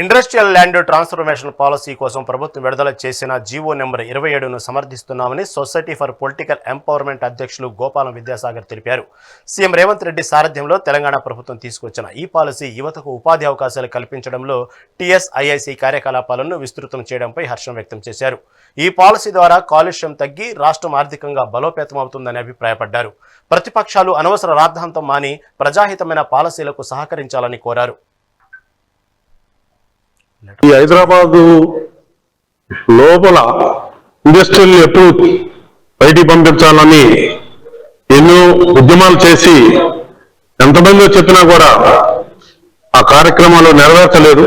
Industrial land transformation policy కోసం ప్రభుత్వం విడుదల చేసిన జీవో నెంబర్ ఇరవై ఏడును సమర్థిస్తున్నామని సొసైటీ ఫర్ పొలిటికల్ ఎంపవర్మెంట్ అధ్యక్షులు గోపాలం విద్యాసాగర్ తెలిపారు. సీఎం రేవంత్ రెడ్డి సారథ్యంలో తెలంగాణ ప్రభుత్వం తీసుకొచ్చిన ఈ పాలసీ యువతకు ఉపాధి అవకాశాలు కల్పించడంలో టీఎస్ఐఐసి కార్యకలాపాలను విస్తృతం చేయడంపై హర్షం వ్యక్తం చేశారు. ఈ పాలసీ ద్వారా కాలుష్యం తగ్గి రాష్ట్రం ఆర్థికంగా బలోపేతమవుతుందని అభిప్రాయపడ్డారు. ప్రతిపక్షాలు అనవసర రాద్ధాంతం మాని ప్రజాహితమైన పాలసీలకు సహకరించాలని కోరారు. ఈ హైదరాబాదు లోపల ఇండస్ట్రీలు ఎప్పుడు బయటికి పంపించాలని ఎన్నో ఉద్యమాలు చేసి ఎంతమందో చెప్పినా కూడా ఆ కార్యక్రమాలు నెరవేర్చలేదు.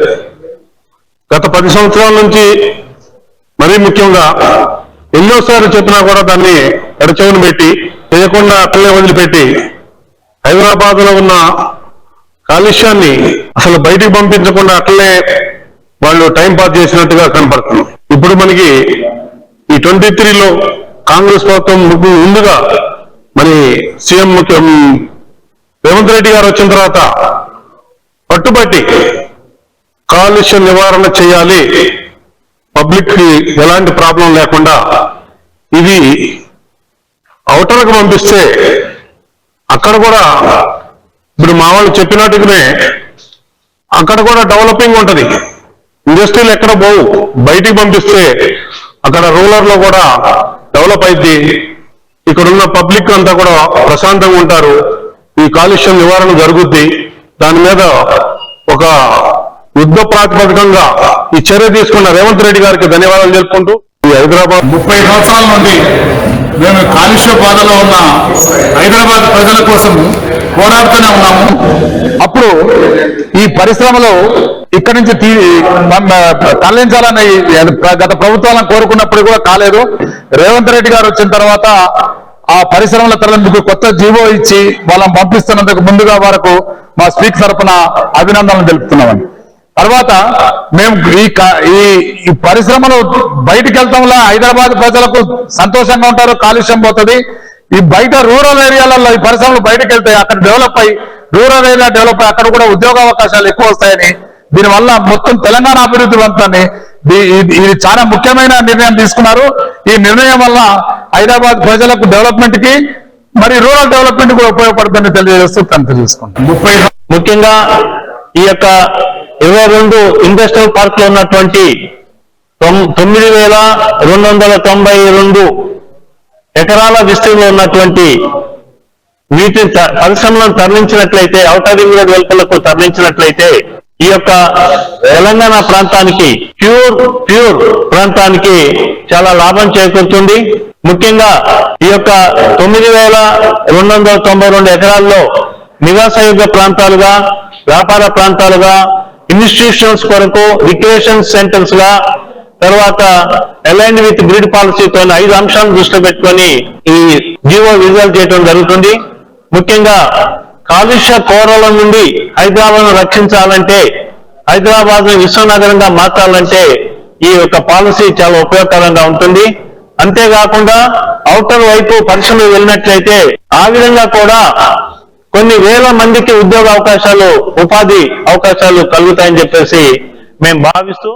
గత పది సంవత్సరాల నుంచి మరీ ముఖ్యంగా ఎన్నోసార్లు చెప్పినా కూడా దాన్ని ఎడచెవును పెట్టి చేయకుండా అట్లనే వదిలిపెట్టి హైదరాబాద్లో ఉన్న కాలుష్యాన్ని అసలు బయటికి పంపించకుండా అట్లనే వాళ్ళు టైం పాస్ చేసినట్టుగా కనపడుతుంది. ఇప్పుడు మనకి ఈ ట్వంటీ త్రీలో కాంగ్రెస్ ప్రభుత్వం ముందుగా మరి సీఎం ముఖ్యం రేవంత్ రెడ్డి గారు వచ్చిన తర్వాత పట్టుబట్టి కాలుష్య నివారణ చేయాలి. పబ్లిక్కి ఎలాంటి ప్రాబ్లం లేకుండా ఇది అవతలకు పంపిస్తే అక్కడ కూడా ఇప్పుడు మా వాళ్ళు చెప్పినట్టుగానే అక్కడ కూడా డెవలపింగ్ ఉంటుంది. ఇండస్ట్రీలు ఎక్కడ పోవు. బయటికి పంపిస్తే అక్కడ రూరల్లో కూడా డెవలప్ అయింది ఇక్కడ ఉన్న పబ్లిక్ అంతా కూడా ప్రశాంతంగా ఉంటారు. ఈ కాలుష్యం నివారణ జరుగుద్ది. దాని మీద ఒక యుద్ధ ప్రాతిపదికంగా ఈ చర్య తీసుకున్న రేవంత్ రెడ్డి గారికి ధన్యవాదాలు తెలుపుకుంటూ ఈ హైదరాబాద్ ముప్పై సంవత్సరాల నుండి మేము కాలుష్య బాధలో ఉన్న హైదరాబాద్ ప్రజల కోసం పోరాడుతూనే ఉన్నాము. అప్పుడు ఈ పరిశ్రమలు ఇక్కడి నుంచి తరలించాలని గత ప్రభుత్వాలను కోరుకున్నప్పుడు కూడా కాలేదు. రేవంత్ రెడ్డి గారు వచ్చిన తర్వాత ఆ పరిశ్రమల తరలింపుకు కొత్త జీవో ఇచ్చి వాళ్ళని పంపిస్తున్నందుకు ముందుగా వరకు మా స్పీక్ తరపున అభినందనలు తెలుపుతున్నామని తర్వాత మేము ఈ ఈ ఈ పరిశ్రమలు బయటికి వెళ్తాంలా హైదరాబాద్ ప్రజలకు సంతోషంగా ఉంటారు కాలుష్యం పోతుంది. ఈ బయట రూరల్ ఏరియాలలో ఈ పరిశ్రమలు బయటకు వెళ్తాయి అక్కడ డెవలప్ అయ్యి రూరల్ ఏరియా డెవలప్ అయ్యి అక్కడ కూడా ఉద్యోగ అవకాశాలు ఎక్కువ వస్తాయని దీనివల్ల మొత్తం తెలంగాణ అభివృద్ధి అంతాన్ని ఇది చాలా ముఖ్యమైన నిర్ణయం తీసుకున్నారు. ఈ నిర్ణయం వల్ల హైదరాబాద్ ప్రజలకు డెవలప్మెంట్కి మరి రూరల్ డెవలప్మెంట్ కూడా ఉపయోగపడుతుందని తెలియజేస్తూ కనుక చూసుకుంటాం ముప్పై ముఖ్యంగా ఈ యొక్క ఇరవై రెండు ఇండస్ట్రియల్ పార్క్లో ఉన్నటువంటి తొమ్మిది వేల రెండు వందల తొంభై రెండు ఎకరాల విస్తీర్ణంలో ఉన్నటువంటి వీటి త- పరిశ్రమలను తరలించినట్లయితే ఔటర్ రింగ్ రోడ్ వెలుపలకు తరలించినట్లయితే ఈ యొక్క తెలంగాణ ప్రాంతానికి ప్యూర్ ప్యూర్ ప్రాంతానికి చాలా లాభం చేకూరుతుంది. ముఖ్యంగా ఈ యొక్క తొమ్మిది వేల రెండు వందల తొంభై రెండు ఎకరాల్లో నివాసయోగ్య ప్రాంతాలుగా వ్యాపార ప్రాంతాలుగా ఇన్స్టిట్యూషన్స్ కొరకు రిక్రియేషన్ సెంటర్స్గా తర్వాత అలైన్ విత్ గ్రిడ్ పాలసీతో ఐదు అంశాలను దృష్టిలో పెట్టుకొని ఈ జీవో విడుదల చేయడం జరుగుతుంది. ముఖ్యంగా కాలుష్య కోరల నుండి హైదరాబాద్ రక్షించాలంటే హైదరాబాద్ విశ్వనగరంగా మార్చాలంటే ఈ యొక్క పాలసీ చాలా ఉపయోగకరంగా ఉంటుంది. అంతేకాకుండా అవుటర్ వైపు పరిశ్రమలు వెళ్ళినట్లయితే ఆ విధంగా కూడా కొన్ని వేల మందికి ఉద్యోగ అవకాశాలు ఉపాధి అవకాశాలు కలుగుతాయని చెప్పేసి మేము భావిస్తూ